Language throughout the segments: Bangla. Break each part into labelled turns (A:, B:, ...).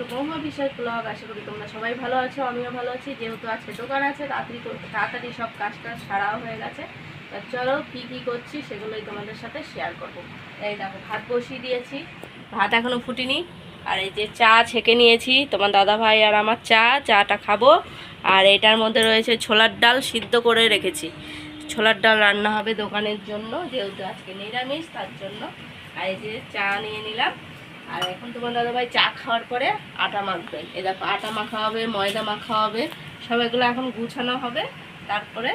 A: টু বৌমা বিষয় ব্লগ, আশা করি তোমরা সবাই ভালো আছো, আমিও ভালো আছি। যেহেতু আজকে দোকান আছে তাড়াতাড়ি তাড়াতাড়ি সব কাজটা সারাও হয়ে গেছে। তা চলো কী কী করছি সেগুলোই তোমাদের সাথে শেয়ার করব। এই দেখো, ভাত বসিয়ে দিয়েছি। ভাত এখনও ফুটিনি। আর এই যে চা ছেঁকে নিয়েছি, তোমার দাদা ভাই আর আমার চা, চাটা খাব। আর এটার মধ্যে রয়েছে ছোলার ডাল সিদ্ধ করে রেখেছি। ছোলার ডাল রান্না হবে দোকানের জন্য, যেহেতু আজকে নিরামিষ, তার জন্য। আর এই যে চা নিয়ে নিলাম। আর এখন তোমার দাদাভাই চা খাওয়ার পরে আটা মাখবেন এ দেখো, আটা মাখা হবে, ময়দা মাখা হবে, সব এগুলো এখন গুছানো হবে, তারপরে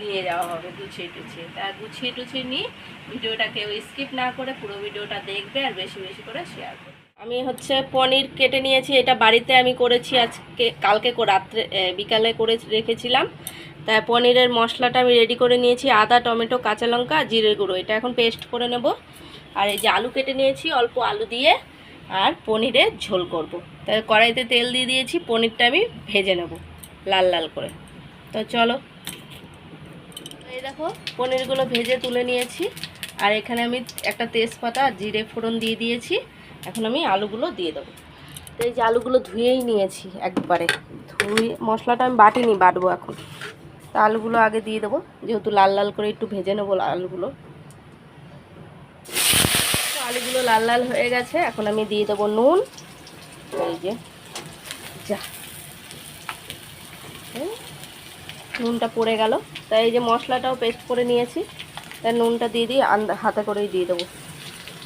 A: নিয়ে যাওয়া হবে গুছিয়ে টুছিয়ে। তা গুছিয়ে টুছিয়ে নিয়ে ভিডিওটা কেউ স্কিপ না করে পুরো ভিডিওটা দেখবে আর বেশি বেশি করে শেয়ার করবে। আমি হচ্ছে পনির কেটে নিয়েছি, এটা বাড়িতে আমি করেছি আজকে, কালকে রাত্রে বিকালে করে রেখেছিলাম। তাই পনিরের মশলাটা আমি রেডি করে নিয়েছি, আদা, টমেটো, কাঁচা লঙ্কা, জিরে গুঁড়ো। এটা এখন পেস্ট করে নেব। আর এই যে আলু কেটে নিয়েছি, অল্প আলু দিয়ে আর পনিরের ঝোল করব। তাই কড়াইতে তেল দিয়ে দিয়েছি, পনিরটা আমি ভেজে নেব লাল লাল করে। তো চলো, এই দেখো, পনিরগুলো ভেজে তুলে নিয়েছি। আর এখানে আমি একটা তেজপাতা জিরে ফোড়ন দিয়ে দিয়েছি। এখন আমি আলুগুলো দিয়ে দেবো। তো এই যে আলুগুলো ধুয়েই নিয়েছি একবারে। ধুয়ে, মশলাটা আমি বাটিনি, বাটবো এখন। তা আলুগুলো আগে দিয়ে দেবো। যেহেতু লাল লাল করে একটু ভেজে নেব আলুগুলো। আলুগুলো লাল লাল হয়ে গেছে, এখন আমি দিয়ে দেবো নুন। এই যে, যা। নুনটা পড়ে গেল। তাই এই যে মশলাটাও পেস্ট করে নিয়েছি, তাই নুনটা দিয়ে আন্দা হাতে করেই দিয়ে দেবো।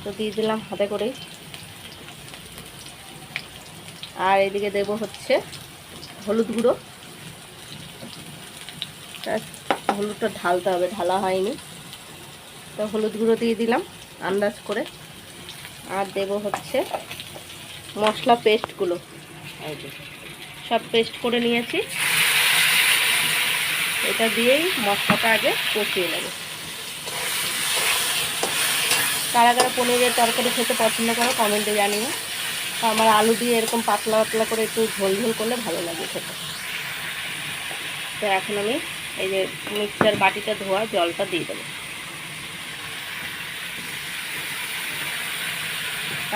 A: তো দিয়ে দিলাম হাতে করেই। আর এদিকে দেবো হচ্ছে হলুদ গুঁড়ো। হলুদটা ঢালতে হবে, ঢালা হয়নি। তো হলুদ গুঁড়ো দিয়ে দিলাম আন্দাজ করে। আর দেব হচ্ছে মশলা পেস্টগুলো। সব পেস্ট করে নিয়েছি। এটা দিয়েই মশলাটা আগে কষিয়ে নেব। কারা কারা পনিরের তরকারি খেতে পছন্দ করো কমেন্টে জানিও। তো আমার আলু দিয়ে এরকম পাতলা পাতলা করে একটু ঝোল ঝোল করলে ভালো লাগে খেতে। তো এখন আমি এই যে মিক্সার বাটিটা ধোয়া জলটা দিয়ে দেবো।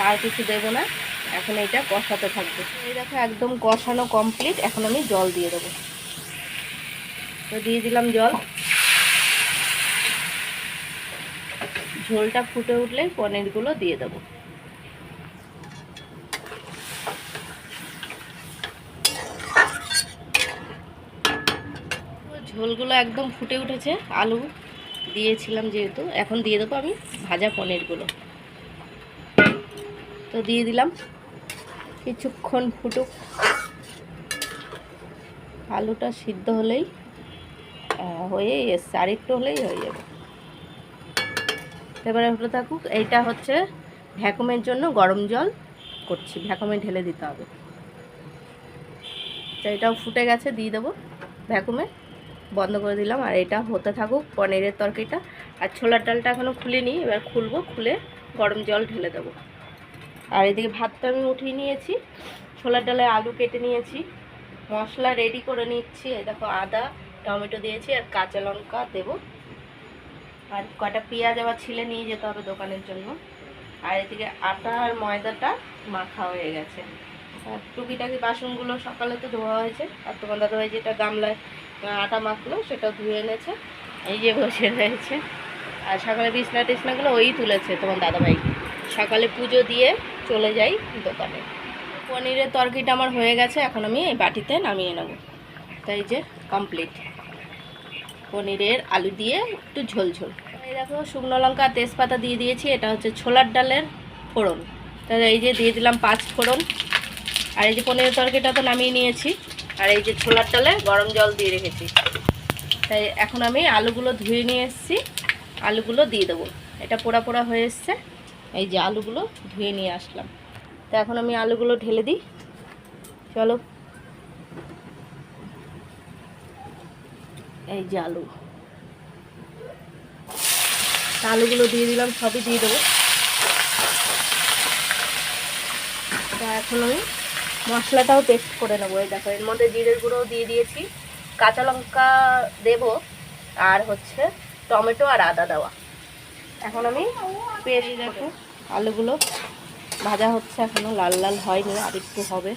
A: আর কিছু দেবো না। এখন এটা কষাতে থাকবে। এই দেখো, একদম কষানো কমপ্লিট এখন আমি জল দিয়ে দেবো। তো দিয়ে দিলাম জল। ঝোলটা ফুটে উঠলে পনিরগুলো দিয়ে দেবো। ঝোলগুলো একদম ফুটে উঠেছে। আলু দিয়েছিলাম যেহেতু। এখন দিয়ে দেবো আমি ভাজা পনিরগুলো। তো দিয়ে দিলাম। কিছুক্ষণ ফুটুক। আলুটা সিদ্ধ হলেই হয়ে এসছে। আর একটু হলেই হয়ে যাবে। এবারে হতে থাকুক, এইটা হচ্ছে ভ্যাকুমের জন্য গরম জল করছি। ভ্যাকুমে ঢেলে দিতে হবে। তো এটাও ফুটে গেছে, দিয়ে দেবো ভ্যাকুমে। বন্ধ করে দিলাম। আর এটা হতে থাকুক পনিরের তরকারিটা। আর ছোলার ডালটা এখনও খুলিনি। এবার খুলবো, খুলে গরম জল ঢেলে দেবো। আর এদিকে ভাতটা আমি উঠিয়ে নিয়েছি। ছোলার ডালে আলু কেটে নিয়েছি। মশলা রেডি করে নিচ্ছি। এই দেখো আদা, টমেটো দিয়েছি আর কাঁচা লঙ্কা দেবো। আর কটা পেঁয়াজ আবার ছিলে নিয়ে যেতে হবে দোকানের জন্য। আর এদিকে আটা আর ময়দাটা মাখা হয়ে গেছে। আর টুকিটাকি বাসনগুলো সকালে তো ধোয়া হয়েছে। আর তোমার দাদা ভাই যেটা গামলায় আটা মাখলো, সেটা ধুয়ে এনেছে। এই যে বসে রয়েছে। আর সকালে বিছনা টিছনাগুলো ওই তুলেছে তোমার দাদাভাই সকালে পুজো দিয়ে চলে যাই দোকানে। পনিরের তরকারিটা আমার হয়ে গেছে, এখন আমি এই বাটিতে নামিয়ে নেব। তাই যে কমপ্লিট পনিরের আলু দিয়ে একটু ঝোল ঝোল। এই দেখো, শুকনো লঙ্কা, তেজপাতা দিয়ে দিয়েছি, এটা হচ্ছে ছোলার ডালের ফোড়ন। তাহলে এই যে দিয়ে দিলাম পাঁচ ফোড়ন। আর এই যে পনিরের তরকারিটা তো নামিয়ে নিয়েছি, আর এই যে ছোলার ডালে গরম জল দিয়ে রেখেছি। তাই এখন আমি আলুগুলো ধুয়ে নিয়ে এসেছি, আলুগুলো দিয়ে দেবো। এটা পোড়া পোড়া হয়ে এসছে। এই যে আলুগুলো ধুয়ে নিয়ে আসলাম। তো এখন আমি আলুগুলো ঢেলে দিই। চলো। এই যে আলু। আলুগুলো দিয়ে দিলাম, সবই দিয়ে দেবো। তা এখন আমি মশলাটাও পেস্ট করে নেব। এই দেখো, এর মধ্যে জিরের গুঁড়োও দিয়ে দিয়েছি। কাঁচা লঙ্কা দেবো, আর হচ্ছে টমেটো আর আদা দেওয়া। এখন আমি পেস্ট দেখো আলুগুলো ভাজা হচ্ছে এখনও লাল লাল হয়নি, আর একটু হবে।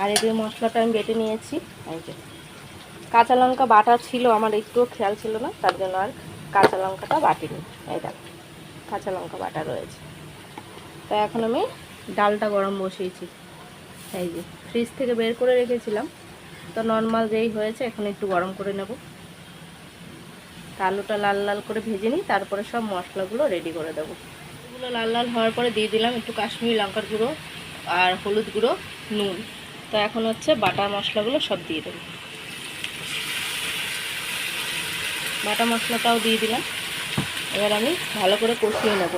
A: আর এদিকে মশলাটা আমি বেটে নিয়েছি, এই যে। কাঁচা লঙ্কা বাটা ছিল, আমার একটুও খেয়াল ছিল না, তার জন্য আর কাঁচা লঙ্কাটা বাটিনি। এই দেখ, কাঁচা লঙ্কা বাটা রয়েছে। তো এখন আমি ডালটা গরম বসিয়েছি। এই যে, ফ্রিজ থেকে বের করে রেখেছিলাম। তো নর্মাল যেই হয়েছে, এখন একটু গরম করে নেব। আলুটা লাল লাল করে ভেজে নিই, তারপরে সব মশলাগুলো রেডি করে দেবো। এগুলো লাল লাল হওয়ার পরে দিয়ে দিলাম একটু কাশ্মীরি লঙ্কার গুঁড়ো আর হলুদ গুঁড়ো, নুন। তো এখন হচ্ছে বাটা মশলাগুলো সব দিয়ে দেবো। বাটা মশলাটাও দিয়ে দিলাম। এবার আমি ভালো করে কষিয়ে নেব।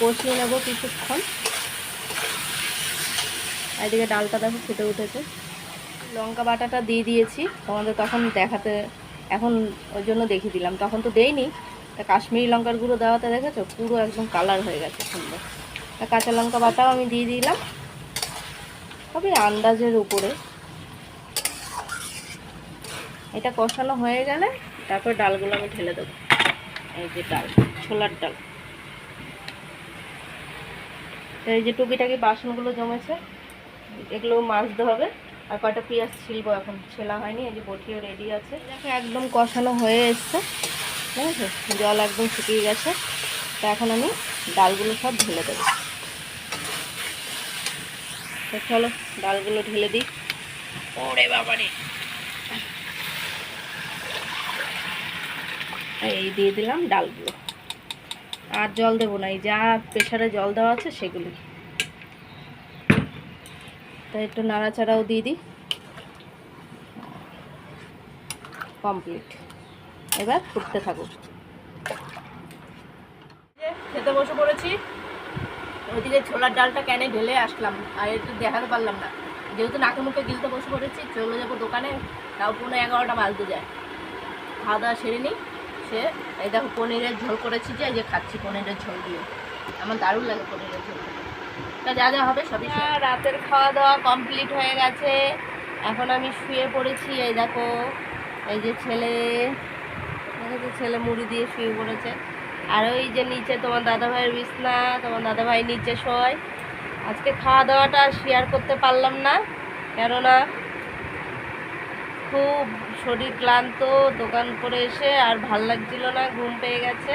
A: কষিয়ে নেব কিছুক্ষণ। এদিকে ডালটা দেখো ফুটে উঠেছে। লঙ্কা বাটাটা দিয়ে দিয়েছি। তোমাদের তখন দেখাতে, এখন ওই জন্য দেখিয়ে দিলাম। তখন তো দেইনি। তা কাশ্মীরি লঙ্কার গুঁড়ো দেওয়াতে দেখেছ? পুরো একদম কালার হয়ে গেছে সুন্দর। তা কাঁচা লঙ্কা বাটাও আমি দিয়ে দিলাম। তবে আন্দাজের উপরে। এটা কষানো হয়ে গেলে তারপর ডালগুলো আমি ঢেলে দেবো। এই যে ডাল, ছোলার ডাল। এই যে টুকিটাকি বাসনগুলো জমেছে? এগুলো মাজতে হবে। আর কয়টা পেঁয়াজ ছিলবো এখন? ছেলা হয়নি এই যে বটিও রেডি আছে। দেখো একদম কষানো হয়ে এসছে। ঠিক আছে? জল একদম শুকিয়ে গেছে। তো এখন আমি ডালগুলো সব ঢেলে দেবো। তো চলো ডালগুলো ঢেলে দিই। ওরে বাবারে। এই দিয়ে দিলাম ডালগুলো। আর জল দেবো না এই যা প্রেশারে জল দেওয়া আছে সেগুলি তো একটু নাড়াচাড়াও দিয়ে দিই। কমপ্লিট এবার ফুটতে থাকুক। খেতে বসে পড়েছি। ওইদিকে ছোলার ডালটা ক্যানে ঢেলে আসলাম। আর একটু দেখাতে পারলাম না। যেহেতু নাকে মুখে গিলতে বসে পড়েছি, চলে যাব দোকানে। তাও পনেরো এগারোটা বাজতে যায়। খাওয়া দাওয়া সেরে নিই। সে এই দেখো পনিরের ঝোল করেছি যে যে খাচ্ছি পনিরের ঝোল দিয়ে। আমার দারুণ লাগে পনিরের ঝোল তা যা যা হবে সবই রাতের খাওয়া দাওয়া কমপ্লিট হয়ে গেছে। এখন আমি শুয়ে পড়েছি এই দেখো এই যে ছেলে দেখেছ ছেলে মুড়ি দিয়ে শুয়ে পড়েছে। আর ওই যে নিচে তোমার দাদাভাইয়ের বিছনা তোমার দাদাভাই নিচে শোয়। আজকে খাওয়া দাওয়াটা শেয়ার করতে পারলাম না কেননা খুব শরীর ক্লান্ত দোকান করে এসে আর ভালো লাগছিল না ঘুম পেয়ে গেছে।